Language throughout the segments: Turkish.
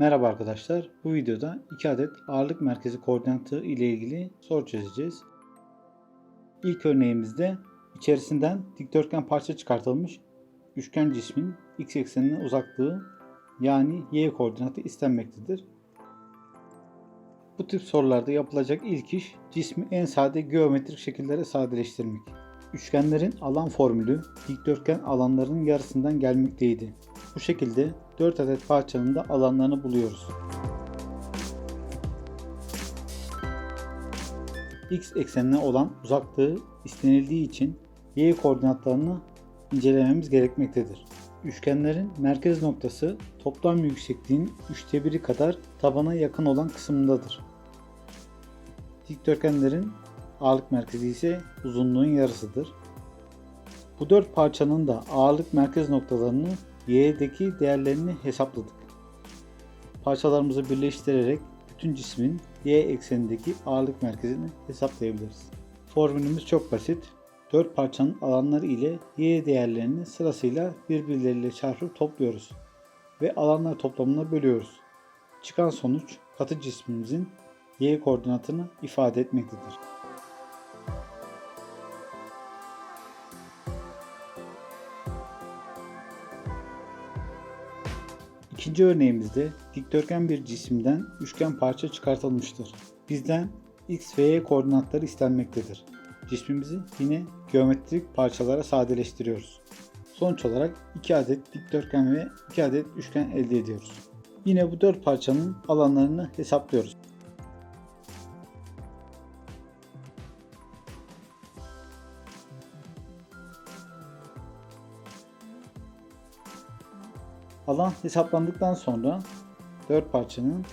Merhaba arkadaşlar. Bu videoda 2 adet ağırlık merkezi koordinatı ile ilgili soru çözeceğiz. İlk örneğimizde içerisinden dikdörtgen parça çıkartılmış üçgen cismin x eksenine uzaklığı yani y koordinatı istenmektedir. Bu tip sorularda yapılacak ilk iş cismi en sade geometrik şekillere sadeleştirmek. Üçgenlerin alan formülü dikdörtgen alanlarının yarısından gelmekteydi. Bu şekilde 4 adet parçanın da alanlarını buluyoruz. X eksenine olan uzaklığı istenildiği için Y koordinatlarını incelememiz gerekmektedir. Üçgenlerin merkez noktası toplam yüksekliğin 3'te 1'i kadar tabana yakın olan kısımdadır. Dikdörtgenlerin ağırlık merkezi ise uzunluğun yarısıdır. Bu dört parçanın da ağırlık merkez noktalarını y'deki değerlerini hesapladık. Parçalarımızı birleştirerek bütün cismin y eksenindeki ağırlık merkezini hesaplayabiliriz. Formülümüz çok basit. 4 parçanın alanları ile y değerlerini sırasıyla birbirleriyle çarpıp topluyoruz ve alanlar toplamına bölüyoruz. Çıkan sonuç katı cismimizin y koordinatını ifade etmektedir. İkinci örneğimizde dikdörtgen bir cisimden üçgen parça çıkartılmıştır. Bizden x ve y koordinatları istenmektedir. Cismimizi yine geometrik parçalara sadeleştiriyoruz. Sonuç olarak 2 adet dikdörtgen ve 2 adet üçgen elde ediyoruz. Yine bu 4 parçanın alanlarını hesaplıyoruz. Alan hesaplandıktan sonra 4 parçanın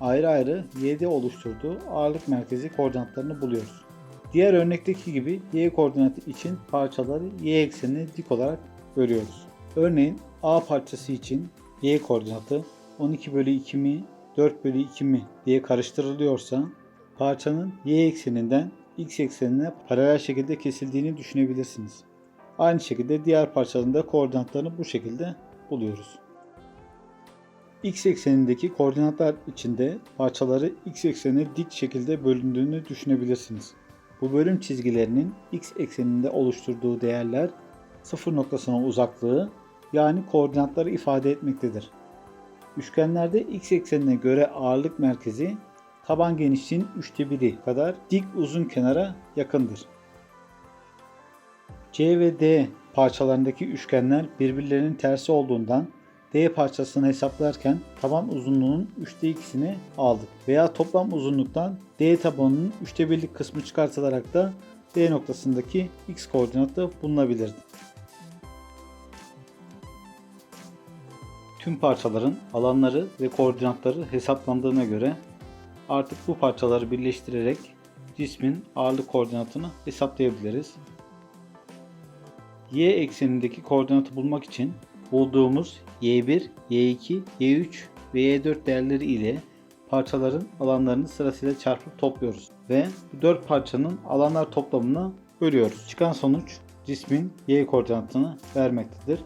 ayrı ayrı y'de oluşturduğu ağırlık merkezi koordinatlarını buluyoruz. Diğer örnekteki gibi y koordinatı için parçaları y eksenine dik olarak örüyoruz. Örneğin A parçası için y koordinatı 12 bölü 2 mi 4 bölü 2 mi diye karıştırılıyorsa parçanın y ekseninden x eksenine paralel şekilde kesildiğini düşünebilirsiniz. Aynı şekilde diğer parçaların da koordinatlarını bu şekilde buluyoruz. X eksenindeki koordinatlar içinde parçaları x eksenine dik şekilde bölündüğünü düşünebilirsiniz. Bu bölüm çizgilerinin x ekseninde oluşturduğu değerler sıfır noktasına uzaklığı yani koordinatları ifade etmektedir. Üçgenlerde x eksenine göre ağırlık merkezi taban genişliğin 3'te 1'i kadar dik uzun kenara yakındır. C ve D parçalarındaki üçgenler birbirlerinin tersi olduğundan D parçasını hesaplarken taban uzunluğunun 3'te 2'sini aldık. Veya toplam uzunluktan D tabanının 3'te 1'lik kısmı çıkartılarak da D noktasındaki x koordinatı bulunabilirdi. Tüm parçaların alanları ve koordinatları hesaplandığına göre artık bu parçaları birleştirerek cismin ağırlık koordinatını hesaplayabiliriz. Y eksenindeki koordinatı bulmak için bulduğumuz Y1, Y2, Y3 ve Y4 değerleri ile parçaların alanlarını sırasıyla çarpıp topluyoruz ve bu 4 parçanın alanlar toplamını bölüyoruz. Çıkan sonuç cismin Y koordinatını vermektedir.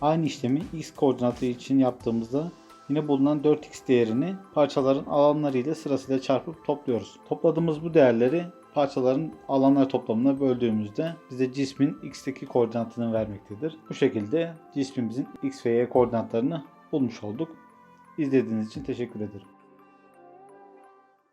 Aynı işlemi X koordinatı için yaptığımızda yine bulunan 4x değerini parçaların alanları ile sırasıyla çarpıp topluyoruz. Topladığımız bu değerleri parçaların alanlar toplamına böldüğümüzde bize cismin x'teki koordinatını vermektedir. Bu şekilde cismimizin x ve y koordinatlarını bulmuş olduk. İzlediğiniz için teşekkür ederim.